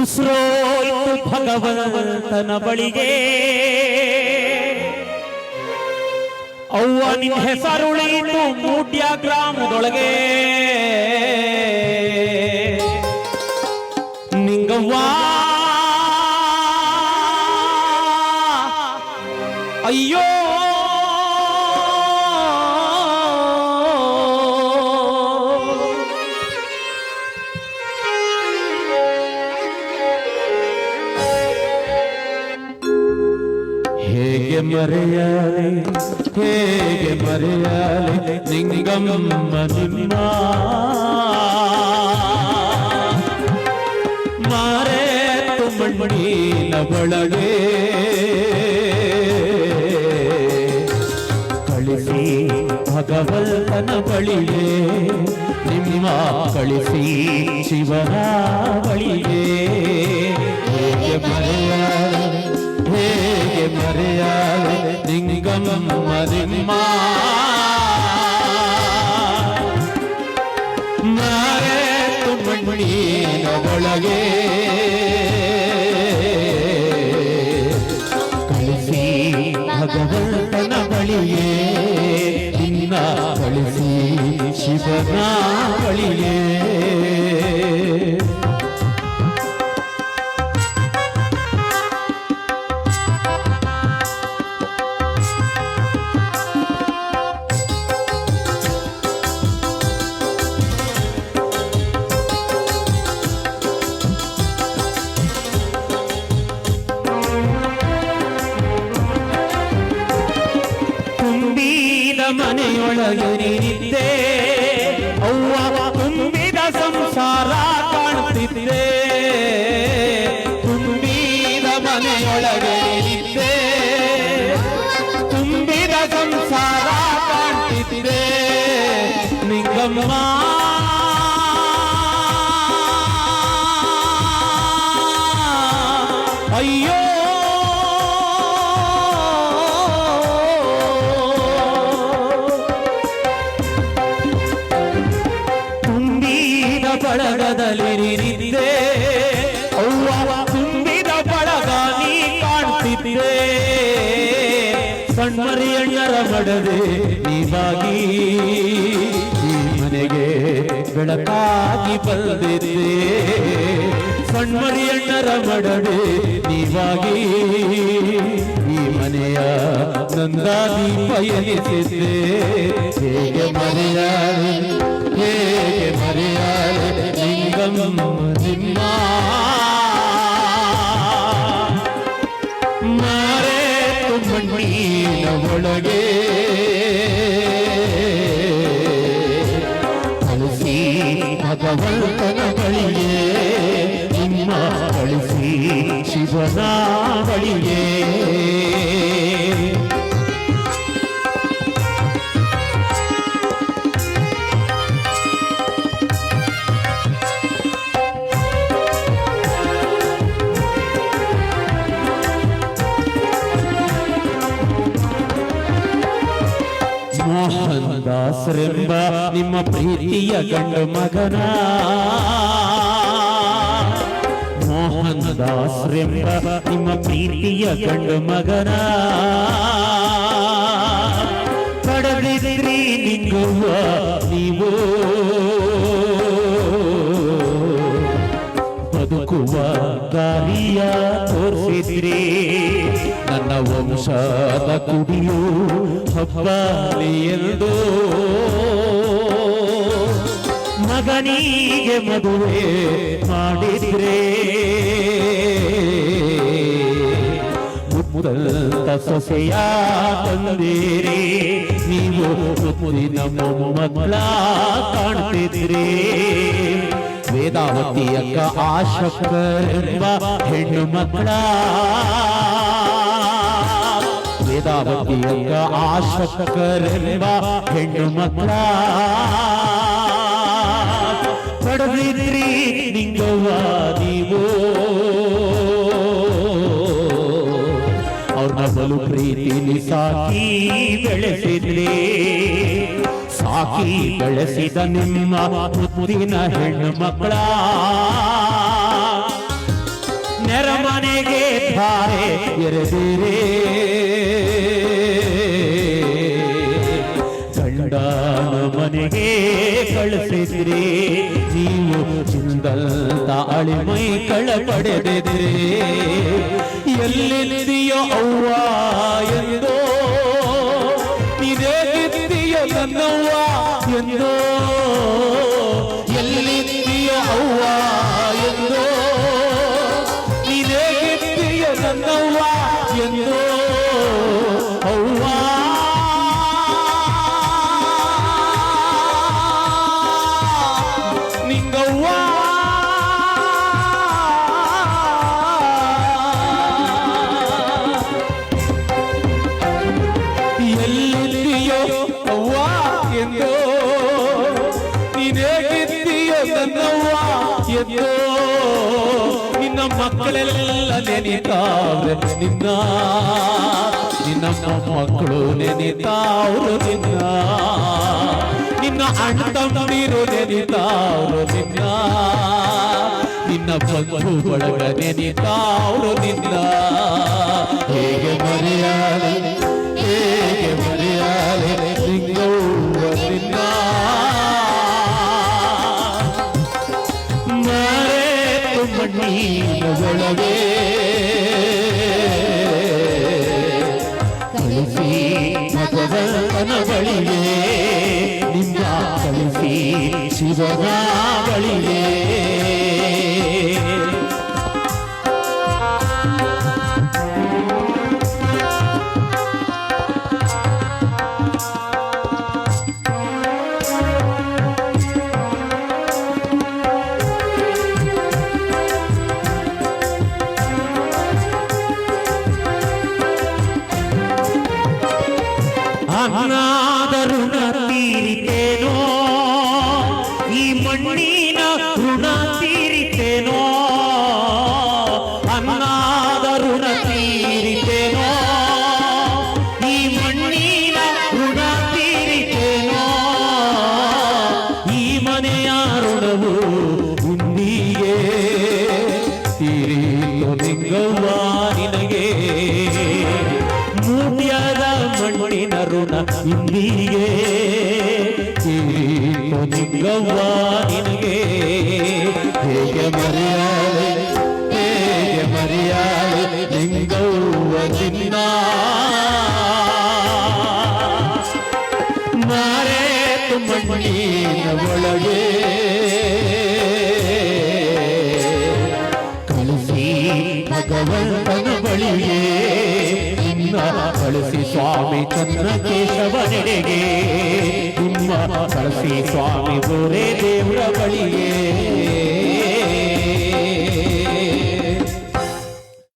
ಉಸಿರೋಯ್ತು ಭಗವಂತನ ಬಳಿಗೆ. ಅವ್ವ ನಿನ್ನ ಹೆಸರುಳಿತು ಮೂಡ್ಯ ಗ್ರಾಮದೊಳಗೆ. ಮರೆಯಲೆ ಹೇಗೆ ಮರೆಯಲೆ ನಿಂಗಮ್ಮ ನಿಮ್ಮ ಮಾರೇತು ಮಣ್ಣಿನ ಒಳಗೆ ಕಳಿಸಿ ಭಗವಂತನ ಬಳಿಗೆ ನಿಮ್ಮ ಕಳಿಸಿ ಶಿವನ ಬಳಿಗೆ ಹೇಗೆ ಮರೆಯಲೆ ಮರೆಯಲೆ ನಿಂಗಮ್ಮ ನಿಮ್ಮ ಮಾರೇತು ಮಣ್ಣಿನ ಒಳಗೆ ಕಳಿಸಿ ಭಗವಂತನ ಬಳಿಯೇ ನಿನ್ನ ಕಳಿಸಿ ಶಿವನ ಬಳಿಯೇ. ಮನೆಯೊಳಗೆ ನೀನಿದ್ದೆ ಅವ್ವ ತುಂಬಿದ ಸಂಸಾರ ಕಾಣುತ್ತಿದ್ದೆ ತುಂಬಿದ ಮನೆಯೊಳಗೆ ನೀನಿದ್ದೆ ತುಂಬಿದ ಸಂಸಾರ ಕಾಣ್ತಿದ್ದೆ ನಿಂಗಮ್ಮ ಅಯ್ಯೋ ಸಣ್ಣರಿಯಣ್ಣರ ಮಡದೆ ನೀವಾಗಿ ಈ ಮನೆಗೆ ಬೆಳಕಾಗಿ ಬಂದಿದ್ದೆ. ಕಣ್ಮರಿಯಣ್ಣರ ಮಡದೆ ನೀವಾಗಿ ಈ ಮನೆಯ ನಂದಾದಿ ಎನಿಸಿದ್ದೆ. ಹೇಗೆ ಮರೆಯಾರೆ ಹೇಗೆ ಮರೆಯಾರೆ ನಿಂಗಮ್ಮ ನಿಮ್ಮ ಮಾರೇತು ಮಣ್ಣಿನ ಒಳಗೆ ಕಳಿಸಿ ಭಗವಂತನ ಬಳಿಯೇ ನಿಮ್ಮ ಕಳಿಸಿ ಶಿವನ ಬಳಿಯೇ ಮೋಹನ್ ದಾಸರೆಂಬ ನಿಮ್ಮ ಪ್ರೀತಿಯ ಗಂಡು ಮಗನ. ಮೋಹನ್ ದಾಸರೆಂಬ ನಿಮ್ಮ ಪ್ರೀತಿಯ ಗಂಡು ಮಗನ. ಪಡೆದಿದ್ರಿ ನಿಂಗುವ ನೀವು. ಬದುಕುವ ದಾರಿಯ ತೋರಿಸಿದ್ರಿ. ವಂಶದ ಕುಡಿಯು ಹಬ್ಬಲಿ ಎಂದು ಮಗನಿಗೆ ಮದುವೆ ಮಾಡಿದ್ರೆ. ಮುದಂತ ಸೊಸೆಯ ತಂದಿರಿ ನೀವು ಮುದಿನ ಮೊಮ್ಮಗಳ ಕಾಣ್ತಿದ್ರಿ. ವೇದಾವತಿಯ ಆಶಕರೆಂಬ ಹೆಣ್ಣು ಮಕ್ಕಳ ವೇದಾವತಿ ಅಕ್ಕ ಆಶಕರೆಂಬ ಹೆಣ್ಣು ಮಕ್ಕಳ ಪಡೆದಿದ್ರಿ ನಿಂಗವ್ವ ನೀವು. ಅವ್ರನ್ನ ಬಲು ಪ್ರೀತಿಲಿ ಸಾಕಿ ಬೆಳೆಸಿದ್ರಿ. ಸಾಕಿ ಬೆಳೆಸಿದ ನಿಮ್ಮ ಮುತ್ತಿನ ಹೆಣ್ಣು ಮಕ್ಕಳ ಧಾರೆ ಎರೆದಿರೇ. ಮನೆಗೆ ಕಳಿಸಿದ್ರಿ ನೀವು ಚಿಂದಲ್ದ ಅಳಿಮೈ ಕಳ ಪಡೆದಿದ್ರಿ ಎಲ್ಲಿದೆಯೋ ಅವ್ವ ಎಂದೋ ನೀನೇಗಿದ್ದೀಯೋ ನನ್ನವ್ವ ಎಂದೋ. ನೀನೇಗಿದ್ದೀಯೋ ನನ್ನವ್ವ ಎಂದೋ ನಿನ್ನ ಮಕ್ಕಳೆಲ್ಲ ನೆನಿತಾವ್ರೆ, ನಿನ್ನ. ನಿನ್ನ ಮಕ್ಕಳು ನೆನಿತಾವ್ರು, ನಿನ್ನ. ನಿನ್ನ ಅಣ್ಣ ತಮ್ಮಂದಿರು ನೆನಿತಾವ್ರು, ನಿನ್ನ. ನಿನ್ನ ಬಂಧು ಬಳಗ ನೆನಿತಾವ್ರು, ನಿನ್ನ. ಹೇಗೆ ಮರೆಯಾಲೆ ಮರೆತು ಮಣ್ಣಿನ ಒಳಗೆ ತೀರಿತು ನಿಂಗವ್ವ ನಿನಗೆ ಮೂಟ್ಯದ ಮಣ್ಣಿನ ಋಣ ಇಂದಿಗೆ ತೀರಿತು ನಿಂಗವ್ವ ನಿನಗೆ ಹೇಗೆ ಮರೆಯಾಲೆ ಹೇಗೆ ಮರೆಯಾಲೆ ನಿಂಗವ್ವ ನಿನ್ನ ಮರೆತು ಮಣ್ಣಿನ ಒಳಗೆ ಭಗವಂತನ ಬಳಿಗೆ ನಿನ್ನ ಕಳಿಸಿ ಸ್ವಾಮಿ ಚಂದ್ರಕೇಶವನೆಡೆಗೆ ನಿಮ್ಮ ಕಳಿಸಿ ಸ್ವಾಮಿ ಗೋರೆ ದೇವರ ಬಳಿಗೆ